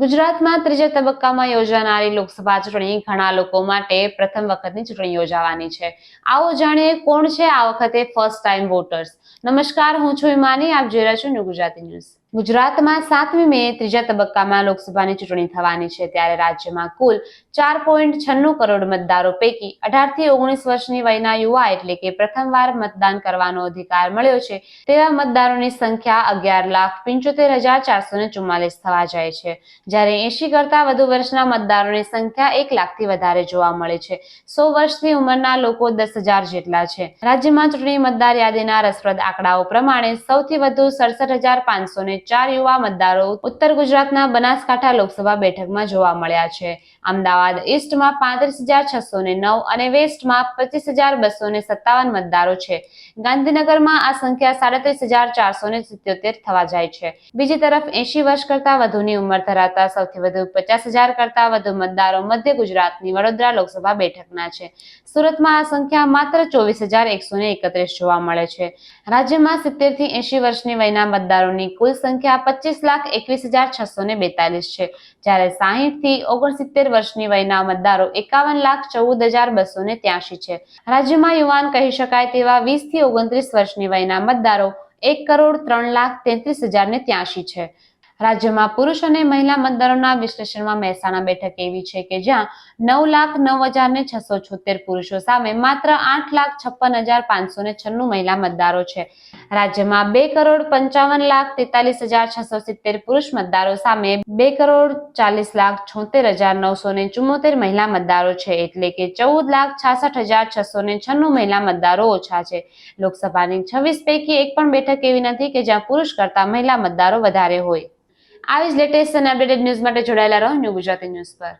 ગુજરાતમાં ત્રીજા તબક્કામાં યોજાનારી લોકસભા ચૂંટણી ઘણા લોકો માટે પ્રથમ વખતની ચૂંટણી યોજાવાની છે. આવો જાણીએ કોણ છે આ વખતે ફર્સ્ટ ટાઈમ વોટર્સ નમસ્કાર, હું છું હિમાની આપ જોઈ રહ્યા છો ન્યૂ ગુજરાતી ન્યૂઝ. ગુજરાતમાં સાતમી મે ત્રીજા તબક્કામાં લોકસભાની ચૂંટણી થવાની છે, ત્યારે રાજ્યમાં કુલ ચાર પોઈન્ટ છન્નું કરોડ મતદારો પૈકી અઢારથી ઓગણીસ વર્ષની વયના યુવા એટલે કે પ્રથમવાર મતદાન કરવાનો અધિકાર મળ્યો છે, તેવા મતદારોની સંખ્યા અગિયાર લાખ પંચોતેર હજાર ચારસો ને ચુમ્માલીસ થવા જાય છે. જ્યારે એંશી કરતા વધુ વર્ષના મતદારોની સંખ્યા એક લાખથી વધારે જોવા મળે છે. સો વર્ષની ઉંમરના લોકો દસ હજાર જેટલા છે. રાજ્યમાં ચૂંટણી મતદાર યાદીના રસપ્રદ આંકડાઓ પ્રમાણે સૌથી વધુ સડસઠ હજાર પાંચસો ને ચાર યુવા મતદારો ઉત્તર ગુજરાતના બનાસકાંઠા લોકસભા બેઠકમાં જોવા મળ્યા છે. અમદાવાદ ઈસ્ટમાં પાંત્રીસ હજાર છસો ને નવ અને વેસ્ટમાં પચીસ હજાર બસો ને સત્તાવન મતદારો છે. ગાંધીનગરમાં આ સંખ્યા સાડત્રીસ હજાર ચારસો ને સિત્યોતેર થવા જાય છે. બીજી તરફ એંશી વર્ષ કરતા વધુની ઉંમર ધરાવતા સૌથી વધુ પચાસ હજાર કરતા વધુ મતદારો મધ્ય ગુજરાતની વડોદરા લોકસભા બેઠકના છે. સુરતમાં આ સંખ્યા માત્ર ચોવીસ હજાર એકસો ને એકત્રીસ જોવા મળે છે. રાજ્યમાં સિત્તેરથી એંશી વર્ષની વયના મતદારોની કુલ સંખ્યા પચીસ લાખ એકવીસ હજાર છસો ને બેતાલીસ છે. જ્યારે સાહીઠથી ઓગણસિત્તેર વર્ષની વયના મતદારો એકાવન લાખ ચૌદ હજાર બસો ને ત્યાસી છે. રાજ્યમાં યુવાન કહી શકાય તેવા વીસથી ઓગણત્રીસ વર્ષની વયના મતદારો એક કરોડ ત્રણ લાખ તેત્રીસ હજાર ને ત્યાસી છે. રાજ્યમાં પુરુષ અને મહિલા મતદારોના વિશ્લેષણમાં મહેસાણા બેઠક એવી છે કે જ્યાં નવ લાખ નવ હજાર ને છસો છોતેર પુરુષો સામે માત્ર આઠ લાખ છપ્પન હજાર પાંચસો ને છન્નું મહિલા મતદારો છે. રાજ્યમાં બે કરોડ પંચાવન લાખ તેતાલીસ હજાર છસો સિત્તેર પુરુષ મતદારો સામે બે કરોડ ચાલીસ લાખ છોતેર હજાર નવસો ને ચુમ્મોતેર મહિલા મતદારો છે. એટલે કે ચૌદ લાખ છાસઠ હજાર છસો ને છન્નું મહિલા મતદારો ઓછા છે. લોકસભાની છવ્વીસ પૈકી એક પણ બેઠક એવી નથી કે જ્યાં પુરુષ કરતા મહિલા મતદારો વધારે હોય. આવી જ લેટેસ્ટ અને અપડેટેડ ન્યૂઝ માટે જોડાયેલા રહો ન્યૂ ગુજરાતી ન્યૂઝ પર.